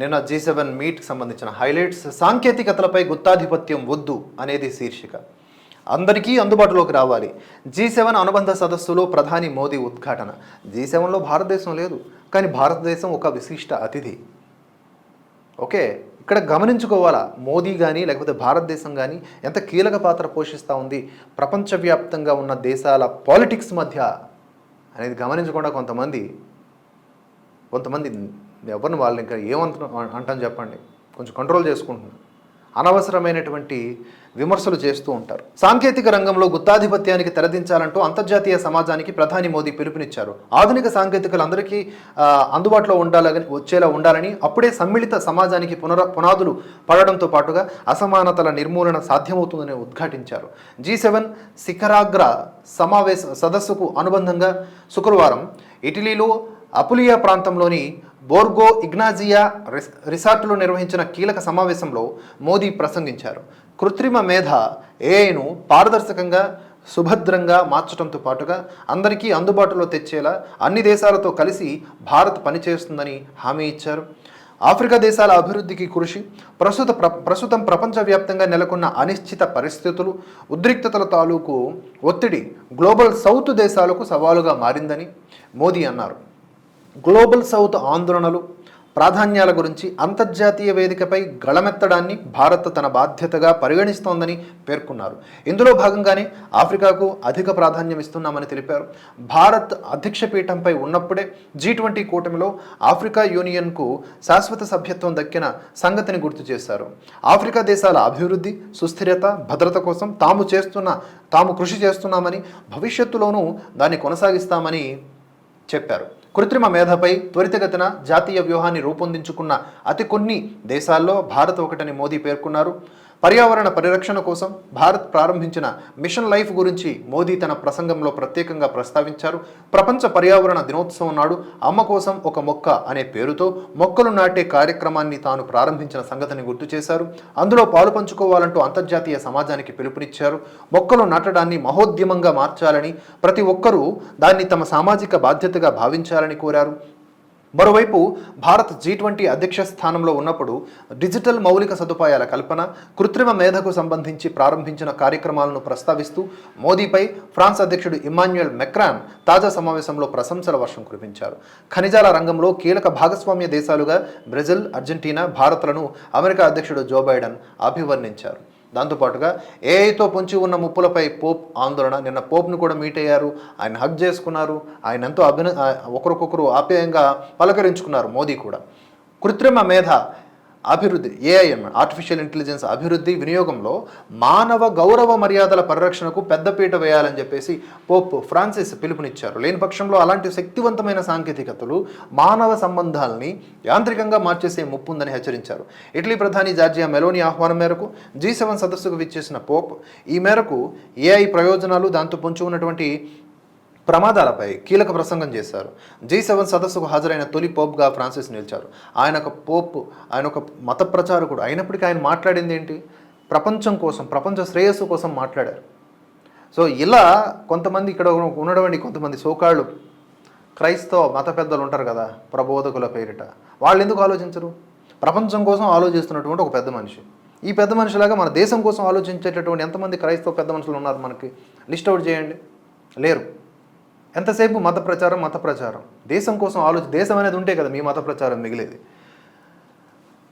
నిన్న G seven మీట్కి సంబంధించిన highlights సాంకేతికతలపై గుత్తాధిపత్యం వద్దు అనేది శీర్షిక. అందరికీ అందుబాటులోకి రావాలి. జీ సెవెన్ అనుబంధ సదస్సులో ప్రధాని మోదీ ఉద్ఘాటన. జీ సెవెన్లో భారతదేశం లేదు కానీ భారతదేశం ఒక విశిష్ట అతిథి. ఓకే ఇక్కడ గమనించుకోవాలా? మోదీ కానీ లేకపోతే భారతదేశం కానీ ఎంత కీలక పాత్ర పోషిస్తూ ఉంది ప్రపంచవ్యాప్తంగా ఉన్న దేశాల పాలిటిక్స్ మధ్య అనేది గమనించకుండా కొంతమంది కొంతమంది ఎవరిని వాళ్ళని ఇంకా ఏమంటున్నా అంటాను చెప్పండి. కొంచెం కంట్రోల్ చేసుకుంటున్నాను అనవసరమైనటువంటి విమర్శలు చేస్తూ ఉంటారు. సాంకేతిక రంగంలో గుత్తాధిపత్యానికి తెరదించాలంటూ అంతర్జాతీయ సమాజానికి ప్రధాని మోదీ పిలుపునిచ్చారు. ఆధునిక సాంకేతికలు అందరికీ అందుబాటులో ఉండాలని వచ్చేలా ఉండాలని అప్పుడే సమ్మిళిత సమాజానికి పునర పునాదులు పడడంతో పాటుగా అసమానతల నిర్మూలన సాధ్యమవుతుందని ఉద్ఘాటించారు. జీ సెవెన్ శిఖరాగ్ర సమావేశ సదస్సుకు అనుబంధంగా శుక్రవారం ఇటలీలో అపులియా ప్రాంతంలోని బోర్గో ఇగ్నాజియా రిస్- రిసార్ట్లో నిర్వహించిన కీలక సమావేశంలో మోదీ ప్రసంగించారు. కృత్రిమ మేధ ఏఐను పారదర్శకంగా సుభద్రంగా మార్చడంతో పాటుగా అందరికీ అందుబాటులో తెచ్చేలా అన్ని దేశాలతో కలిసి భారత్ పనిచేస్తుందని హామీ ఇచ్చారు. ఆఫ్రికా దేశాల అభివృద్ధికి కృషి ప్రస్తుత ప్ర ప్రస్తుతం ప్రపంచవ్యాప్తంగా నెలకొన్న అనిశ్చిత పరిస్థితులు ఉద్రిక్తతల తాలూకు ఒత్తిడి గ్లోబల్ సౌత్ దేశాలకు సవాలుగా మారిందని మోదీ అన్నారు. గ్లోబల్ సౌత్ ఆందోళనలు ప్రాధాన్యాల గురించి అంతర్జాతీయ వేదికపై గళమెత్తడాన్ని భారత్ తన బాధ్యతగా పరిగణిస్తోందని పేర్కొన్నారు. ఇందులో భాగంగానే ఆఫ్రికాకు అధిక ప్రాధాన్యం ఇస్తున్నామని తెలిపారు. భారత్ అధ్యక్ష పీఠంపై ఉన్నప్పుడే జీ ట్వంటీ కూటమిలో ఆఫ్రికా యూనియన్కు శాశ్వత సభ్యత్వం దక్కిన సంగతిని గుర్తు చేశారు. ఆఫ్రికా దేశాల అభివృద్ధి సుస్థిరత భద్రత కోసం తాము చేస్తున్న తాము కృషి చేస్తున్నామని భవిష్యత్తులోనూ దాన్ని కొనసాగిస్తామని చెప్పారు. కృత్రిమ మేధపై త్వరితగతిన జాతీయ వ్యూహాన్ని రూపొందించుకున్న అతి కొన్ని దేశాల్లో భారత్ ఒకటని మోదీ పేర్కొన్నారు. పర్యావరణ పరిరక్షణ కోసం భారత్ ప్రారంభించిన మిషన్ లైఫ్ గురించి మోదీ తన ప్రసంగంలో ప్రత్యేకంగా ప్రస్తావించారు. ప్రపంచ పర్యావరణ దినోత్సవం నాడు అమ్మ కోసం ఒక మొక్క అనే పేరుతో మొక్కలు నాటే కార్యక్రమాన్ని తాను ప్రారంభించిన సంగతిని గుర్తు చేశారు. అందులో పాలు పంచుకోవాలంటూ అంతర్జాతీయ సమాజానికి పిలుపునిచ్చారు. మొక్కలు నాటడాన్ని మహోద్యమంగా మార్చాలని ప్రతి ఒక్కరూ దాన్ని తమ సామాజిక బాధ్యతగా భావించాలని కోరారు. మరోవైపు భారత్ జీ ట్వంటీ అధ్యక్ష స్థానంలో ఉన్నప్పుడు డిజిటల్ మౌలిక సదుపాయాల కల్పన కృత్రిమ మేధకు సంబంధించి ప్రారంభించిన కార్యక్రమాలను ప్రస్తావిస్తూ మోదీపై ఫ్రాన్స్ అధ్యక్షుడు ఇమాన్యుయల్ మెక్రాన్ తాజా సమావేశంలో ప్రశంసల వర్షం కురిపించారు. ఖనిజాల రంగంలో కీలక భాగస్వామ్య దేశాలుగా బ్రెజిల్ అర్జెంటీనా భారత్లను అమెరికా అధ్యక్షుడు జో బైడెన్ అభివర్ణించారు. దాంతోపాటుగా ఏఐతో పొంచి ఉన్న ముప్పులపై పోప్ ఆందోళన. నిన్న పోప్ను కూడా మీట్ అయ్యారు. ఆయన హక్ చేసుకున్నారు. ఆయన ఎంతో అభిన ఒకరికొకరు ఆప్యాయంగా పలకరించుకున్నారు మోదీ కూడా. కృత్రిమ మేధ అభివృద్ధి ఏఐ ఆర్టిఫిషియల్ ఇంటెలిజెన్స్ అభివృద్ధి వినియోగంలో మానవ గౌరవ మర్యాదల పరిరక్షణకు పెద్దపీట వేయాలని చెప్పేసి పోప్ ఫ్రాన్సిస్ పిలుపునిచ్చారు. లేని పక్షంలో అలాంటి శక్తివంతమైన సాంకేతికతలు మానవ సంబంధాలని యాంత్రికంగా మార్చేసే ముప్పుందని హెచ్చరించారు. ఇటలీ ప్రధాని జార్జియా మెలోని ఆహ్వానం మేరకు జీ సెవెన్ సదస్సుకు విచ్చేసిన పోప్ ఈ మేరకు ఏఐ ప్రయోజనాలు దాంతో పొంచి ఉన్నటువంటి ప్రమాదాలపై కీలక ప్రసంగం చేశారు. జీ సెవెన్ సదస్సుకు హాజరైన తొలి పోప్గా ఫ్రాన్సిస్ నిలిచారు. ఆయన ఒక పోప్ ఆయన ఒక మత ప్రచారకుడు అయినప్పటికీ ఆయన మాట్లాడింది ఏంటి? ప్రపంచం కోసం ప్రపంచ శ్రేయస్సు కోసం మాట్లాడారు. సో ఇలా కొంతమంది ఇక్కడ ఉన్నటువంటి కొంతమంది సోకాళ్ళు. క్రైస్తవ మత పెద్దలు ఉంటారు కదా ప్రబోధకుల పేరిట. వాళ్ళు ఎందుకు ఆలోచించరు? ప్రపంచం కోసం ఆలోచిస్తున్నటువంటి ఒక పెద్ద మనిషి. ఈ పెద్ద మనిషిలాగా మన దేశం కోసం ఆలోచించేటటువంటి ఎంతమంది క్రైస్తవ పెద్ద మనుషులు ఉన్నారు మనకి? లిస్ట్ అవుట్ చేయండి. లేరు. ఎంతసేపు మత ప్రచారం మత ప్రచారం దేశం కోసం ఆలోచి దేశం అనేది ఉంటే కదా మీ మత ప్రచారం మిగిలేది.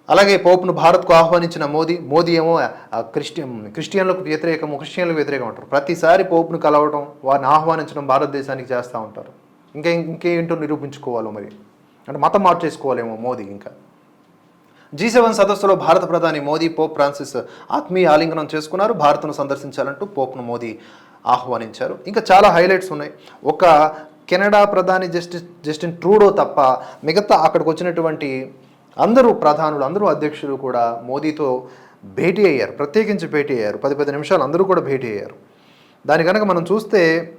అలాగే పోప్ను భారత్కు ఆహ్వానించిన మోదీ మోదీ ఏమో క్రిస్టియన్ క్రిస్టియన్లకు వ్యతిరేకము క్రిస్టియన్లకు వ్యతిరేకం ఉంటారు ప్రతిసారి పోప్ను కలవడం వారిని ఆహ్వానించడం భారతదేశానికి చేస్తూ ఉంటారు. ఇంకా ఇంకేంటో నిరూపించుకోవాలో మరి. అంటే మతం మార్చేసుకోవాలేమో మోదీ ఇంకా. జీ సెవెన్ సదస్సులో భారత ప్రధాని మోదీ పోప్ ఫ్రాన్సిస్ ఆత్మీయ ఆలింగనం చేసుకున్నారు. భారత్ను సందర్శించాలంటూ పోప్ను మోదీ ఆహ్వానించారు. ఇంకా చాలా హైలైట్స్ ఉన్నాయి. ఒక కెనడా ప్రధాని జస్టిస్ జస్టిన్ ట్రూడో తప్ప మిగతా అక్కడికి వచ్చినటువంటి అందరూ ప్రధానులు అందరూ అధ్యక్షులు కూడా మోదీతో భేటీ అయ్యారు. ప్రత్యేకించి భేటీ అయ్యారు. పది పది నిమిషాలు అందరూ కూడా భేటీ అయ్యారు. దాని కనుక మనం చూస్తే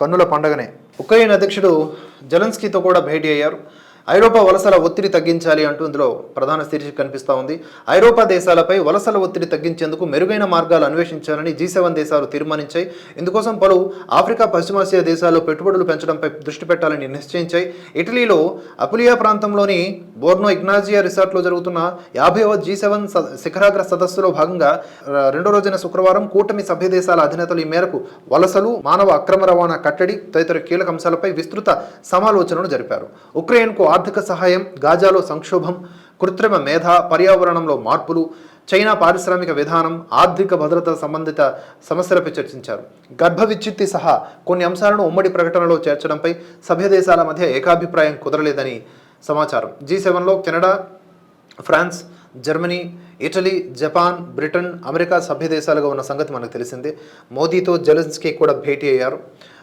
కన్నుల పండగనే. ఉక్రెయిన్ అధ్యక్షుడు జలన్స్కీతో కూడా భేటీ అయ్యారు. ఐరోపా వలసల ఒత్తిడి తగ్గించాలి అంటూ ఇందులో ప్రధాన శీర్షిక కనిపిస్తూ ఉంది. ఐరోపా దేశాలపై వలసల ఒత్తిడి తగ్గించేందుకు మెరుగైన మార్గాలు అన్వేషించాలని జీ సెవెన్ దేశాలు తీర్మానించాయి. ఇందుకోసం పలు ఆఫ్రికా పశ్చిమాసియా దేశాల్లో పెట్టుబడులు పెంచడంపై దృష్టి పెట్టాలని నిశ్చయించాయి. ఇటలీలో అపులియా ప్రాంతంలోని బోర్నో ఇగ్నాజియా రిసార్ట్లో జరుగుతున్న యాభైవ జీ సెవెన్ శిఖరాగ్ర సదస్సులో భాగంగా రెండో రోజున శుక్రవారం కూటమి సభ్య దేశాల అధినేతలు ఈ మేరకు వలసలు మానవ అక్రమ రవాణా కట్టడి తదితర కీలక అంశాలపై విస్తృత సమాలోచనలు జరిపారు. ఉక్రెయిన్కు ఆర్థిక సహాయం గాజాలో సంక్షోభం కృత్రిమ మేధ పర్యావరణంలో మార్పులు చైనా పారిశ్రామిక విధానం ఆర్థిక భద్రత సంబంధిత సమస్యలపై చర్చించారు. గర్భ విచ్యుత్తి సహా కొన్ని అంశాలను ఉమ్మడి ప్రకటనలో చేర్చడంపై సభ్య దేశాల మధ్య ఏకాభిప్రాయం కుదరలేదని సమాచారం. జీ సెవెన్లో Canada France Germany Italy Japan Britain America సభ్య దేశాలుగా ఉన్న సంగతి మనకు తెలిసిందే. మోదీతో జెలెన్స్కీ కూడా భేటీ అయ్యారు.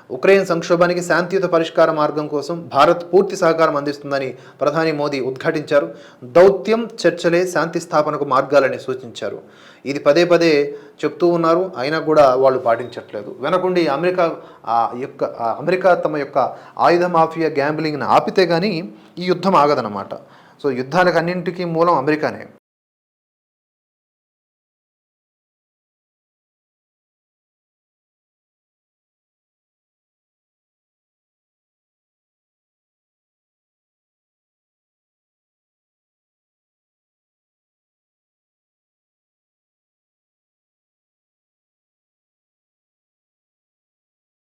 ఉక్రెయిన్ సంక్షోభానికి శాంతియుత పరిష్కార మార్గం కోసం భారత్ పూర్తి సహకారం అందిస్తుందని ప్రధాని మోదీ ఉద్ఘాటించారు. దౌత్యం చర్చలే శాంతి స్థాపనకు మార్గాలని సూచించారు. ఇది పదే పదే చెప్తూ ఉన్నారు. అయినా కూడా వాళ్ళు పాటించట్లేదు. వెనకుండి అమెరికా యొక్క అమెరికా తమ యొక్క ఆయుధ మాఫియా గ్యాంబ్లింగ్ని ఆపితే కానీ ఈ యుద్ధం ఆగదన్నమాట. సో యుద్ధాలకు అన్నింటికీ మూలం అమెరికానే.